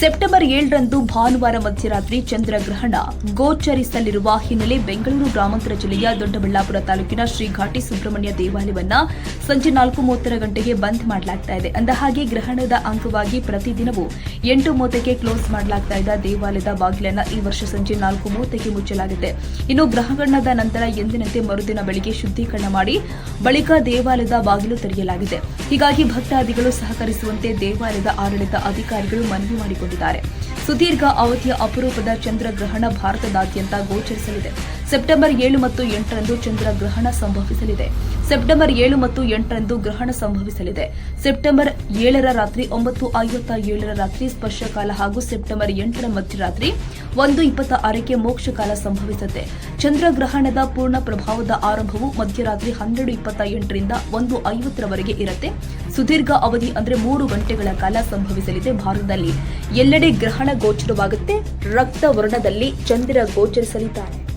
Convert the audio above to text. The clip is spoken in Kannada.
ಸೆಪ್ಟೆಂಬರ್ ಏಳರಂದು ಭಾನುವಾರ ಮಧ್ಯರಾತ್ರಿ ಚಂದ್ರಗ್ರಹಣ. ಗೋಚರಿಸಲಿರುವ ಹಿನ್ನೆಲೆ ಬೆಂಗಳೂರು ಗ್ರಾಮಾಂತರ ಜಿಲ್ಲೆಯ ದೊಡ್ಡಬಳ್ಳಾಪುರ ತಾಲೂಕಿನ ಶ್ರೀ ಘಾಟಿ ಸುಬ್ರಹ್ಮಣ್ಯ ದೇವಾಲಯವನ್ನ ಸಂಜೆ ನಾಲ್ಕು ಮೂವತ್ತರ ಗಂಟೆಗೆ ಬಂದ್ ಮಾಡಲಾಗ್ತಾ ಇದೆ. ಅಂದಹಾಗೆ ಗ್ರಹಣದ ಅಂಗವಾಗಿ ಪ್ರತಿದಿನವೂ ಎಂಟು ಮೂವತ್ತಕ್ಕೆ ಕ್ಲೋಸ್ ಮಾಡಲಾಗ್ತಾ ಇದ್ದ ದೇವಾಲಯದ ಬಾಗಿಲನ್ನು ಈ ವರ್ಷ ಸಂಜೆ ನಾಲ್ಕು ಮೂವತ್ತಕ್ಕೆ ಮುಚ್ಚಲಾಗಿದೆ ಇನ್ನು ಗ್ರಹಗಣದ ನಂತರ ಎಂದಿನಂತೆ ಮರುದಿನ ಬೆಳಿಗ್ಗೆ ಶುದ್ಧೀಕರಣ ಮಾಡಿ ಬಳಿಕ ದೇವಾಲಯದ ಬಾಗಿಲು ತೆರೆಯಲಾಗಿದೆ. ಹೀಗಾಗಿ ಭಕ್ತಾದಿಗಳು ಸಹಕರಿಸುವಂತೆ ದೇವಾಲಯದ ಆಡಳಿತ ಅಧಿಕಾರಿಗಳು ಮನವಿ ಮಾಡಿಕೊಂಡಿದ್ದಾರೆ ಸುದೀರ್ಘ ಅವಧಿಯ ಅಪರೂಪದ ಚಂದ್ರಗ್ರಹಣ ಭಾರತದಾದ್ಯಂತ ಗೋಚರಿಸಲಿದೆ. ಸೆಪ್ಟೆಂಬರ್ ಏಳು ಮತ್ತು ಎಂಟರಂದು ಚಂದ್ರಗ್ರಹಣ ಸಂಭವಿಸಲಿದೆ. ಸೆಪ್ಟೆಂಬರ್ ಏಳು ಮತ್ತು ಎಂಟರಂದು ಗ್ರಹಣ ಸಂಭವಿಸಲಿದೆ. ಸೆಪ್ಟೆಂಬರ್ ಏಳರ ರಾತ್ರಿ ಒಂಬತ್ತು ಐವತ್ತ ಏಳರ ರಾತ್ರಿ ಸ್ಪರ್ಶಕಾಲ ಹಾಗೂ ಸೆಪ್ಟೆಂಬರ್ ಎಂಟರ ಮಧ್ಯರಾತ್ರಿ ಒಂದು ಇಪ್ಪತ್ತ ಆರಕ್ಕೆ ಮೋಕ್ಷಕಾಲ ಸಂಭವಿಸುತ್ತೆ. ಚಂದ್ರಗ್ರಹಣದ ಪೂರ್ಣ ಪ್ರಭಾವದ ಆರಂಭವು ಮಧ್ಯರಾತ್ರಿ ಹನ್ನೆರಡು ಇಪ್ಪತ್ತ ಎಂಟರಿಂದ ಒಂದು ಐವತ್ತರವರೆಗೆ ಇರುತ್ತೆ. ಸುದೀರ್ಘ ಅವಧಿ ಅಂದ್ರೆ ಮೂರು ಗಂಟೆಗಳ ಕಾಲ ಸಂಭವಿಸಲಿದೆ ಭಾರತದಲ್ಲಿ. ಎಲ್ಲೆಡೆ ಗ್ರಹಣ ಗೋಚರವಾಗುತ್ತೆ. ರಕ್ತ ವರ್ಣದಲ್ಲಿ ಚಂದ್ರ ಗೋಚರಿಸಲಿದ್ದಾನೆ.